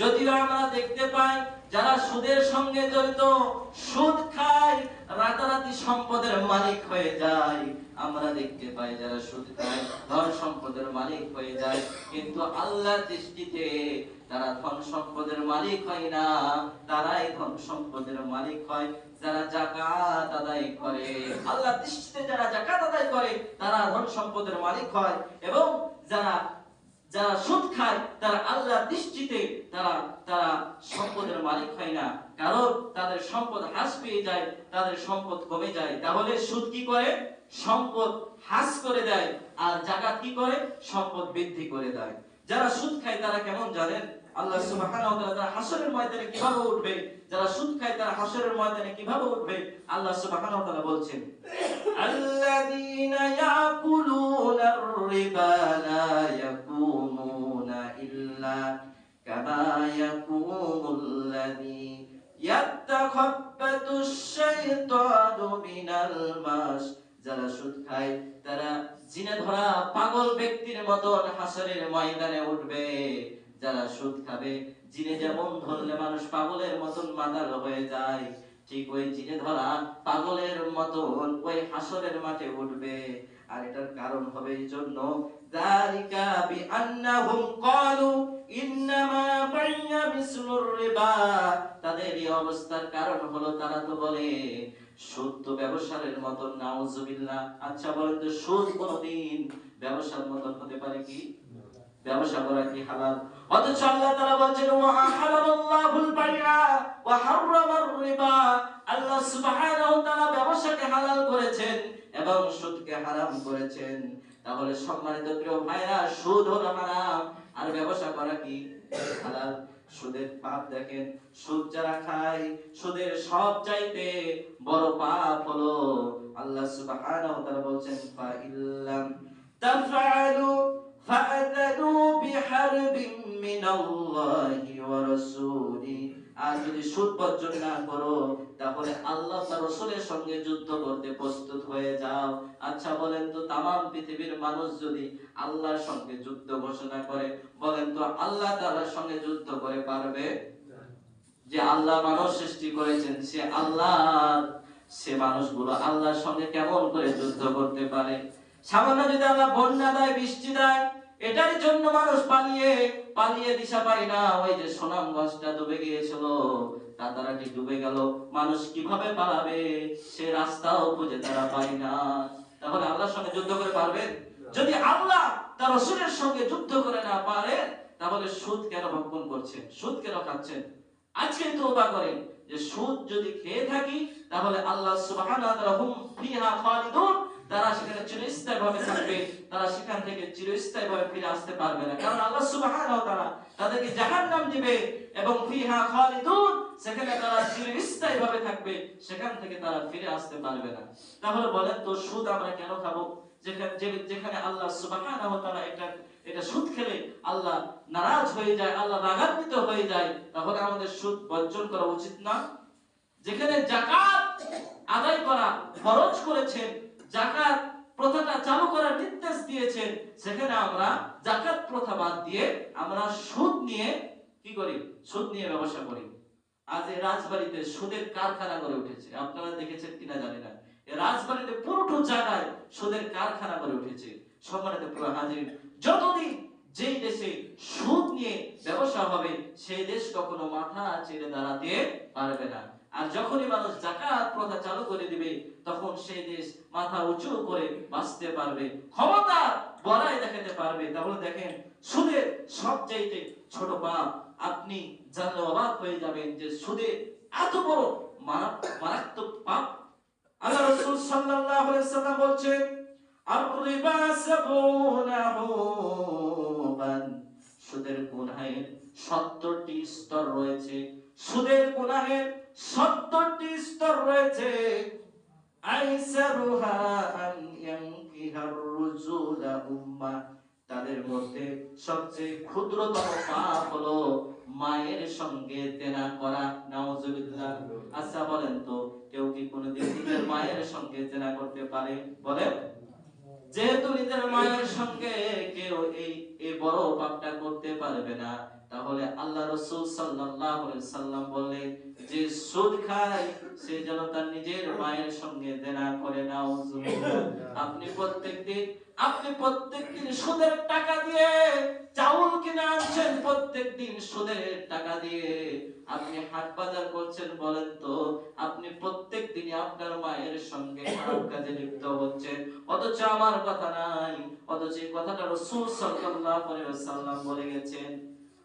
যদিও আমরা দেখতে পাই যারা সুদের সঙ্গে জড়িত, সুদ খায়, রাতারাতি সম্পদের মালিক হয়ে যায়। আমরা দেখতে পাই যারা সুদ খায়, ধন সম্পদের মালিক হয়ে যায়। কিন্তু আল্লাহর দৃষ্টিতে তারা ধন সম্পদের মালিক হয় না। তারাই ধন সম্পদের মালিক হয়, যারা জাকাত আদায় করে। আল্লাহ দৃষ্টিতে যারা জাকাত আদায় করে, তারা ধন সম্পদের মালিক হয়। এবং যারা যারা সুদ খায়, তারা আল্লাহর দৃষ্টিতে তারা তারা সম্পদের মালিক হয় না। কারণ তাদের সম্পদ হ্রাস পেয়ে যায়, তাদের সম্পদ কমে যায়। তাহলে সুদ কি করে? সম্পদ হ্রাস করে দেয়, আর জাকাত কি করে? সম্পদ বৃদ্ধি করে দেয়। যারা সুদ খায়, তারা কেমন জানেন? আল্লাহ সুবহানাহু ওয়া তাআলা হাসরের ময়দানে কীভাবে উঠবে? যারা সুদ খায়, তারা হাসরের ময়দানে কীভাবে উঠবে? আল্লাহ সুবহানাহু ওয়া তাআলা বলছেন, আল্লাযীনা ইয়াকুলুনা আর-রিবা লা كما يقوم الذي يتخبط الشيطان من المس যারা সুদ খায় তারা জিনে ধরা পাগল ব্যক্তির মতন হাসরের ময়দানে উঠবে যারা সুদ খাবে জিনে যেমন ধরলে মানুষ পাগলের মতন মাতাল হয়ে যায় ঠিক ওই জিনে ধরা পাগলের মতন ওই হাসরের মাঠে উঠবে আর এটার কারণ হবে এই জন্য, যালিকা বিআন্নাহুম ক্বালু, ইন্নামা বাইয়া মিসলুর রিবা। তাদের এই অবস্থার কারণ হলো তারা তো বলে, সুদ তো ব্যবসায়ের মতন, নাউজুবিল্লাহ। আচ্ছা বলেন তো সুদ কোনদিন ব্যবসার মতন হতে পারে কি? ব্যবসা করা কি হালাল? অথচ আল্লাহ তাআলা বলছেন, ওয়া হালালাল্লাহুল বাইআ ওয়া হাররামার রিবা। আল্লাহ সুবহানাহু ওয়া তাআলা ব্যবসাকে হালাল করেছেন। এবং সুদকে হারাম করেছেন তাহলে সম্মানিত প্রিয় ভাইরা সুদ হলো হারাম আর ব্যবসা করা কি হালাল সুদের পাপ দেখেন সুদ যারা খায় সুদের সব চাইতে বড় পাপ হলো আল্লাহ সুবহানাহু ওয়া তাআলা বলছেন ফা ইল্লাম তাফআলু فأذنوا بحرب من الله ورسوله আর যদি সুদ বর্জন না করো, তাহলে আল্লাহ তার রসুলের সঙ্গে যুদ্ধ করতে প্রস্তুত হয়ে যাও। আচ্ছা বলেন তো তামাম পৃথিবীর মানুষ যদি আল্লাহর সঙ্গে যুদ্ধ ঘোষণা করে, বলেন তো আল্লাহ তাআলার সঙ্গে যুদ্ধ করে পারবে? যে আল্লাহ মানুষ সৃষ্টি করেছেন, সে আল্লাহ, সে মানুষগুলো আল্লাহর সঙ্গে কেমন করে যুদ্ধ করতে পারে? সামান্য যদি আল্লাহ বন্যা দেয়, বৃষ্টি দেয়, এটার জন্য মানুষ পালিয়ে পালিয়ে দিশা পায় না। ওই যে সুনামগঞ্জটা ডুবে গিয়েছিল তাড়াতাড়ি ডুবে গেল? মানুষ কীভাবে পালাবে? সে রাস্তাও খুঁজে তারা পায় না। তাহলে আল্লাহর সঙ্গে যুদ্ধ করে পারবে? যদি আল্লাহ তার রসুলের সঙ্গে যুদ্ধ করে না পারে, তাহলে সুদ কেন ভক্ষণ করছেন? সুদ কেন খাচ্ছেন? আজকে তওবা করেন যে সুদ যদি খেয়ে থাকি, তাহলে আল্লাহ খালিদুন। তারা সেখানে চিরস্থায়ীভাবে থাকবে তারা সেখান থেকে চিরস্থায়ীভাবে ফিরে আসতে পারবে না। কারণ আল্লাহ সুবহানাহু ওয়া তাআলা তাদেরকে জাহান্নাম দিবে এবং ফিহা খালিদুন, সেখানে তারা চিরস্থায়ীভাবে থাকবে, সেখান থেকে তারা ফিরে আসতে পারবে না। তাহলে বলেন তো, সুদ আমরা কেন খাব? যেখানে যেখানে আল্লাহ ওয়া তাআলা এটা এটা সুদ খেলে আল্লাহ নারাজ হয়ে যায়, আল্লাহ রাগান্বিত হয়ে যায়, তাহলে আমাদের সুদ বর্জন করা উচিত না। যেখানে জাকাত আদায় করা খরচ করেছেন জাকাত প্রথাটা চালু করার নির্দেশ দিয়েছেন, সেখানে আমরা জাকাত প্রথা বাদ দিয়ে আমরা সুদ নিয়ে কি করি? সুদ নিয়ে ব্যবসা করি। আজ এই রাজবাড়িতে সুদের কারখানা গড়ে উঠেছে। আপনারা দেখেছেন কিনা জানি না। এই রাজবাড়িতে পুরোটো জায়গায় সুদের কারখানা গড়ে উঠেছে। সম্মানিত হাজির, যতদিন যেই দেশে সুদ নিয়ে ব্যবসা হবে, সেই দেশ কখনো মাথা ছেড়ে দাঁড়াতে পারবে না। আর যখনই মানুষ জাকাত প্রথা চালু করে দিবে, তখন সেই দেশ মাথা উঁচু করে বাঁচতে পারবে, ক্ষমতা বড়াই দেখাতে পারবে। তাহলে দেখেন সুদের সবচাইতে ছোট পাপ, আপনি জানলে অবাক হয়ে যাবেন যে সুদের এত বড় মারাত্মক পাপ। আল্লাহ রাসূল সাল্লাল্লাহু আলাইহি সাল্লাম বলছেন আর-রিবা সাবুনা সুদের গুনাহের 70টি স্তর রয়েছে। সুদের গুনাহের 70টি স্তর রয়েছে। তাদের মধ্যে সবচেয়ে ক্ষুদ্রতম পাপ হলো মায়ের সঙ্গে তেনা করা। নাউজুবিল্লাহ। আচ্ছা বলেন তো, কেউ কি কোনোদিন নিজের মায়ের সঙ্গে তেনা করতে পারে? বলেন। যেহেতু নিজের মায়ের সঙ্গে কেউ এই বড় পাপটা করতে পারবে না তাহলে আল্লাহ রসুল আলাইহি সাল্লাম বললেন, যে সুদ খায়, সে যেন তার নিজের মায়ের সঙ্গে দেনা করে না আপনি প্রত্যেকদিন আপনি প্রত্যেকদিন সুদের টাকা দিয়ে চাউল কিনে আনছেন, প্রত্যেকদিন সুদের টাকা দিয়ে। আপনি হাট বাজার করছেন, বলেন তো, আপনি প্রত্যেক দিনই আপনার মায়ের সঙ্গে খারাপ কাজে লিপ্ত হচ্ছেন। অথচ আমার কথা নাই, অথচ এই কথাটা রসুল সাল্লাল্লাহু আলাইহি ওয়াসাল্লাম বলে গেছেন।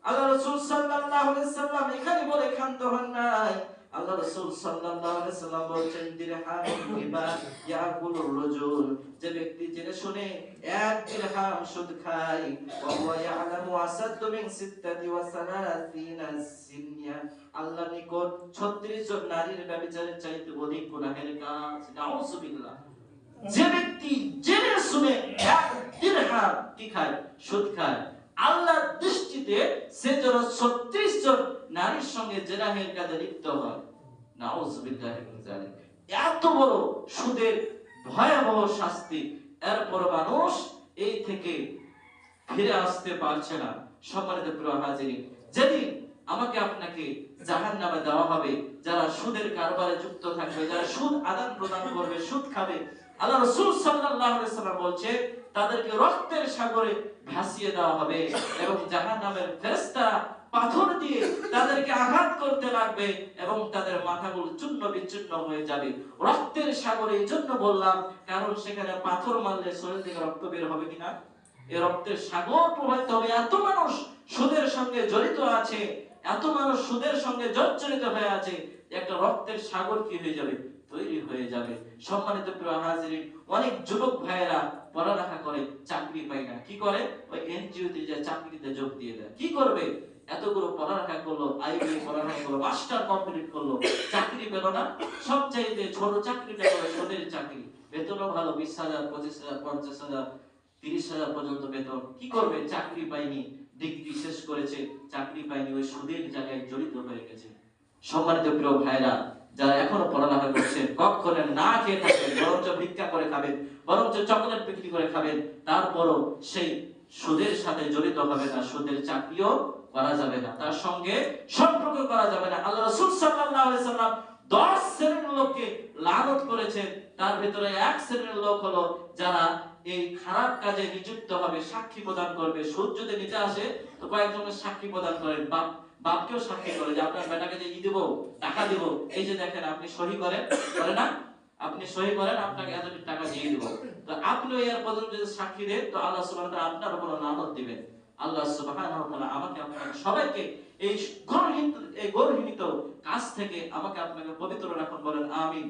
আল্লাহ রসুল সাল্লাল্লাহু আলাইহি সাল্লাম এখানে বলে ক্ষান্ত হন নাই। আল্লাহ রসুল সাল্লাল্লাহু আলাইহি সাল্লাম বলছেন, দিরহাম রিবা ইয়াকুলুর রাজুল। যে ব্যক্তি জেনে শুনে এক দিরহাম সুদ খায় ওয়া হুয়া ইয়ালামু আসাদু মিন সিত্তাতি ওয়া সালাসিনা সিনিয়া আল্লাহর নিকট 36 জন নারীর ব্যভিচারের চাইতে অধিক গুনাহের কাজ। নাউজুবিল্লাহ যে ব্যক্তি জেনে শুনে এক দিরহাম কি খায়? সুদ খায়। আল্লাহর দৃষ্টিতে সে যেন ছত্রিশ জন নারীর সঙ্গে জেনাহের কাজে লিপ্ত হয়। এত বড় সুদের ভয়াবহ শাস্তি। এরপর মানুষ এই থেকে ফিরে আসতে পারছে না। সম্মানিত প্রিয় হাজিরিন, যেদিন আমাকে আপনাকে জাহান নামে দেওয়া হবে, যারা সুদের কারবারে যুক্ত থাকবে, যারা সুদ আদান প্রদান করবে, সুদ খাবে আল্লাহ বলছে, তাদেরকে রক্তের সাগরে ভাসিয়ে দেওয়া হবে এবং পাথর দিয়ে তাদেরকে আঘাত করতে লাগবে এবং তাদের মাথাগুলো চূর্ণ হয়ে যাবে। রক্তের সাগরে জন্য বললাম, কারণ সেখানে পাথর মারলে শরীর থেকে রক্ত বের হবে কিনা? এই রক্তের সাগর প্রবাহিত হবে। এত মানুষ সুদের সঙ্গে জড়িত আছে, এত মানুষ সুদের সঙ্গে জর্জরিত হয়ে আছে একটা রক্তের সাগর কি হয়ে যাবে? তৈরি হয়ে যাবে। সম্মানিত প্রিয় হাজিরিন, অনেক যুবক ভাইয়েরা পড়ালেখা করে, চাকরি পায় না। কি করে? ওই এনজিও তে যে চাকরিতে যোগ দিয়ে দেয়। কি করবে? এতগুলো পড়ালেখা করল আইবি পড়ালেখা করল মাস্টার কমপ্লিট করল। চাকরি পেল না। সব চাইতে ছোট চাকরিটা করে সুদের চাকরি। বেতনও ভালো, বিশ হাজার, পঁচিশ হাজার, পঞ্চাশ হাজার, তিরিশ হাজার পর্যন্ত বেতন। কি করবে? চাকরি পায়নি। ডিগ্রি শেষ করেছে, চাকরি পায়নি, ওই সুদের জায়গায় জড়িত হয়ে গেছে। সম্মানিত প্রিয় ভাইরা যারা এখনও পড়ালেখা করছেন, কখনো না খেয়ে থাকবেন, বরঞ্চ ভিক্ষা করে খাবেন, বরঞ্চ চকলেট বিক্রি করে খাবেন, তারপরও সেই সুদের সাথে জড়িত হবে না, সুদের চাকরিও করা যাবে না, তার সঙ্গে সম্পর্ক করা যাবে না। আল্লাহ রাসূল সাল্লাল্লাহু সাল্লাম 10 শ্রেণির লোককে লানত করেছেন, তার ভিতরে এক শ্রেণির লোক হলো যারা এই খারাপ কাজে নিযুক্ত হবে, সাক্ষী প্রদান করবে, সুদ যদি নিতে আসে, তো কয়েকজনের সাক্ষী প্রদান করেন, বাপ বাপকেও সাক্ষী করে যে আপনার বেটাকে যে ই দেবো, টাকা দিব, এই যে দেখেন আপনি সহি করেন করে না? আপনি সহি করেন, আপনাকে এত টাকা দিয়ে দিব। তো আপনি এর পর্যন্ত যদি সাক্ষী দেন, তো আল্লাহ সুবাহ আপনার উপর নামত দিবেন। আল্লাহ সুবহানাহু আমাকে আপনাকে সবাইকে এই গর্হিত এই গর্হিত কাজ থেকে আমাকে আপনাকে পবিত্র রাখুন, বলেন আমিন।